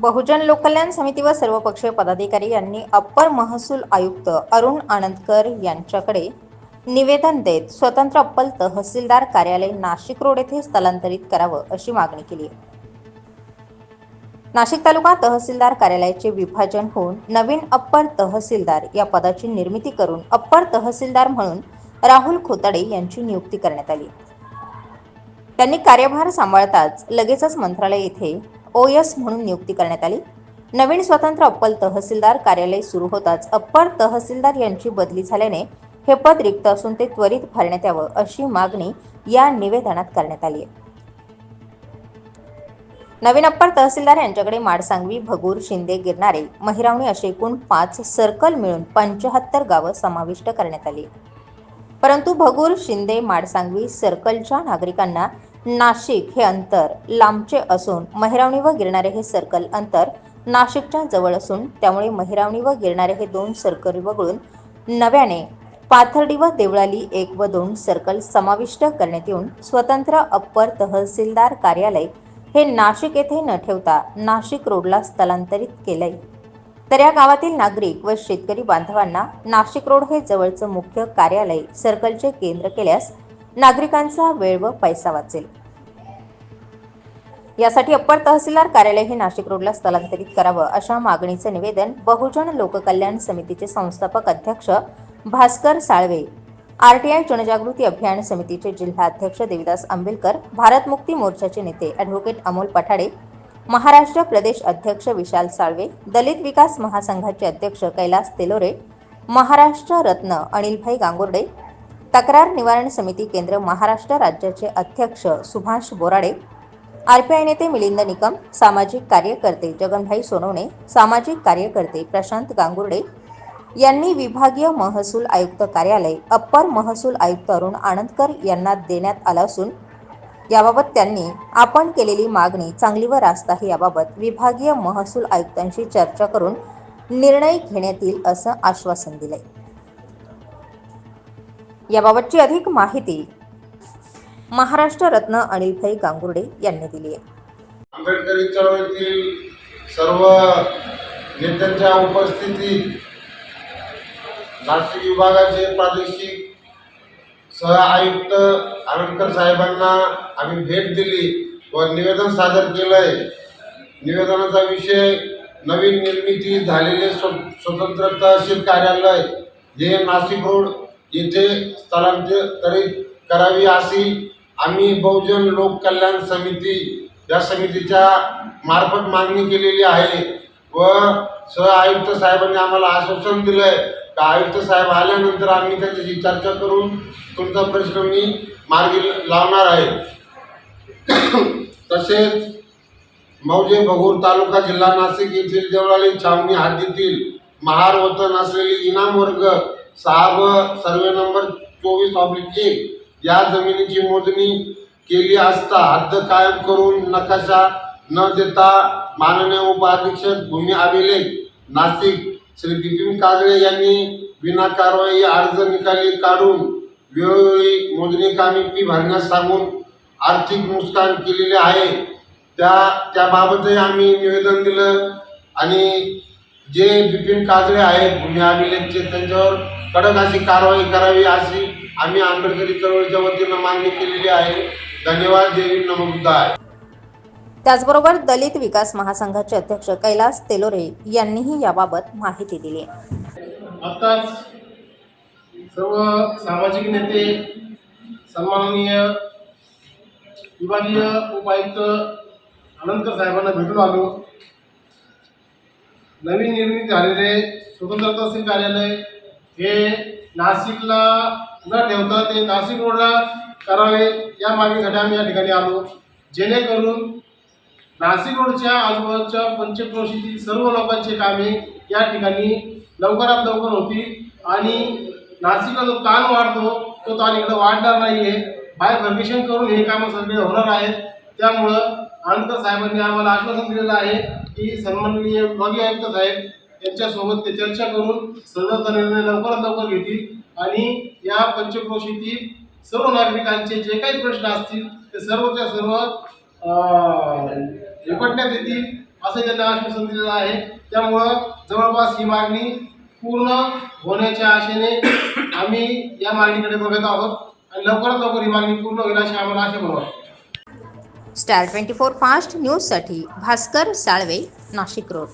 बहुजन लोककल्याण समिती व सर्वपक्षीय पदाधिकारी यांनी अप्पर महसूल आयुक्त अरुण आनंदकर यांच्याकडे निवेदन देत स्वतंत्र अप्पल तहसीलदार कार्यालय नाशिक रोड येथे स्थलांतरित करावं अशी मागणी केली. नाशिक तालुका तहसीलदार कार्यालयाचे विभाजन होऊन नवीन अप्पर तहसीलदार या पदाची निर्मिती करून अप्पर तहसीलदार म्हणून राहुल खोताडे यांची नियुक्ती करण्यात आली. त्यांनी कार्यभार सांभाळताच लगेचच मंत्रालय येथे ओएस म्हणून नियुक्ती करण्यात आली. नवीन स्वतंत्र अप्पल तहसीलदार कार्यालय सुरू होताच अप्पर तहसीलदार यांची बदली झाल्याने हे पद रिक्त असून ते त्वरित भरण्यात यावं अशी मागणी या निवेदनात करण्यात आली आहे. नवीन अप्पर तहसीलदार यांच्याकडे माडसांगवी भगूर शिंदे गिरणारे महिरावणी असे एकूण पाच सर्कल मिळून पंचाहत्तर गावं समाविष्ट करण्यात आली. परंतु भगूर शिंदे माडसांगवी सर्कलच्या नागरिकांना नाशिक हे अंतर लांबचे असून महिरावणी व गिरणारे हे सर्कल अंतर नाशिकच्या जवळ असून त्यामुळे महिरावणी व गिरणारे हे दोन सर्कल वगळून नव्याने पाथर्डी व देवळाली एक व दोन सर्कल समाविष्ट करण्यात येऊन स्वतंत्र अप्पर तहसीलदार कार्यालय हे नाशिक येथे न ठेवता नाशिक रोडला स्थलांतरित केलंय. तर या गावातील नागरिक व शेतकरी बांधवांना नाशिक रोड हे जवळचं मुख्य कार्यालय सर्कलचे केंद्र केल्यास नागरिकांचा वेळ व पैसा वाचेल. यासाठी अप्पर तहसीलदार कार्यालय हे नाशिक रोडला स्थलांतरित करावं अशा मागणीचे निवेदन बहुजन लोककल्याण समितीचे संस्थापक अध्यक्ष भास्कर साळवे आरटीआय जनजागृती अभियान समितीचे जिल्हा अध्यक्ष देविदास आंबेलकर भारत मुक्ती मोर्चाचे नेते ॲडव्होकेट अमोल पठाडे महाराष्ट्र प्रदेश अध्यक्ष विशाल साळवे दलित विकास महासंघाचे अध्यक्ष कैलास तेलोरे महाराष्ट्र रत्न अनिलभाई गांगुर्डे तक्रार निवारण समिती केंद्र महाराष्ट्र राज्याचे अध्यक्ष सुभाष बोराडे आरपीआय नेते मिलिंद निकम सामाजिक कार्यकर्ते जगनभाई सोनवणे सामाजिक कार्यकर्ते प्रशांत गांगुर्डे यांनी विभागीय महसूल आयुक्त कार्यालय अप्पर महसूल आयुक्त अरुण आनंदकर यांना देण्यात आलं असून याबाबत त्यांनी आपण केलेली मागणी चांगली व रास्त आहे याबाबत विभागीय महसूल आयुक्तांशी चर्चा करून निर्णय घेण्यात येईल असं आश्वासन दिलंय. याबाबतची अधिक माहिती महाराष्ट्र रत्न अनिलभाई गांगुर्डे यांनी दिली आहे. आंबेडकरी चळवळीतील सर्व नेत्यांच्या उपस्थितीत नाशिक विभागाचे प्रादेशिक सह आयुक्त आंबेडकर साहेबांना आम्ही भेट दिली व निवेदन सादर केलंय. निवेदनाचा विषय नवीन निर्मिती झालेले स्व स्वतंत्र तहसील कार्यालय हे नाशिक रोड येथे स्थलांतरित करावी अशी आम्ही बहुजन लोक कल्याण समिती या समितीच्या मार्फत मागणी केलेली आहे व सह आयुक्त साहेबांनी आम्हाला आश्वासन दिलंय. का आयुक्त साहेब आल्यानंतर आम्ही त्यांच्याशी चर्चा करून तुमचा प्रश्न मी मार्गी लावणार आहे. तसेच मौजे भगूर तालुका जिल्हा नाशिक येथील देवळाली छावणी हद्दीतील महार वतन असलेली इनाम वर्ग सहा सर्वे नंबर चोवीस ऑब्लिक एक या जमिनीची मोजणी केली असता हद्द कायम करून नकाशा न देता माननीय उपाधीक्षक भूमी अभिलेख नाशिक. श्री बिपिन काजळे यांनी विना कारवाई अर्ज निकाली काढून वेळोवेळी मोजणी कामी फी भरण्यास सांगून आर्थिक नुकसान केलेले आहे. त्या त्याबाबतही आम्ही निवेदन दिलं आणि जे बिपिन काजळे आहेत भूमी अभिलेखचे त्यांच्यावर कडक अशी कारवाई करावी अशी आम्ही आंबेडकरी चळवळीच्या वतीनं मागणी केलेली आहे. धन्यवाद. जय हिंद. नमो बुद्धाय. त्याचबरोबर दलित विकास महासंघाचे अध्यक्ष कैलास तेलोरे यांनीही याबाबत माहिती दिली. आत्ताच सर्व सामाजिक नेते सन्माननीय विभागीय उपायुक्त आनंदकर साहेबांना भेटून आलो. नवीन निर्मिती झालेले स्वतंत्र तहसील कार्यालय हे नाशिकला न ठेवता ते नाशिक रोडला करावे या मागणीसाठी आम्ही या ठिकाणी आलो. जेणेकरून नाशिक रोडच्या आजूबाजूच्या पंचक्रोशीतील सर्व लोकांची कामे या ठिकाणी लवकरात लवकर होतील आणि नाशिकला जो ताण वाढतो तो ताण इकडं वाढणार नाही आहे बाहेर परमिशन करून हे कामं सगळे होणार आहेत. त्यामुळं आनंद साहेबांनी आम्हाला आश्वासन दिलेलं आहे की सन्माननीय विभागीय आयुक्त साहेब यांच्यासोबत ते चर्चा करून सर्वचा निर्णय लवकरात लवकर घेतील आणि या पंचक्रोशीतील सर्व नागरिकांचे जे काही प्रश्न असतील ते सर्वच्या सर्व निपटण्यात येतील असं त्यांना आश्वासन दिलेलं आहे. त्यामुळं जवळपास ही मागणी पूर्ण होण्याच्या आशेने आम्ही या मागणीकडे बघत आहोत आणि लवकरात लवकर ही मागणी पूर्ण होईल अशी आम्हाला आशा बनवा स्टार ट्वेंटी फोर फास्ट न्यूजसाठी भास्कर साळवे नाशिक रोड.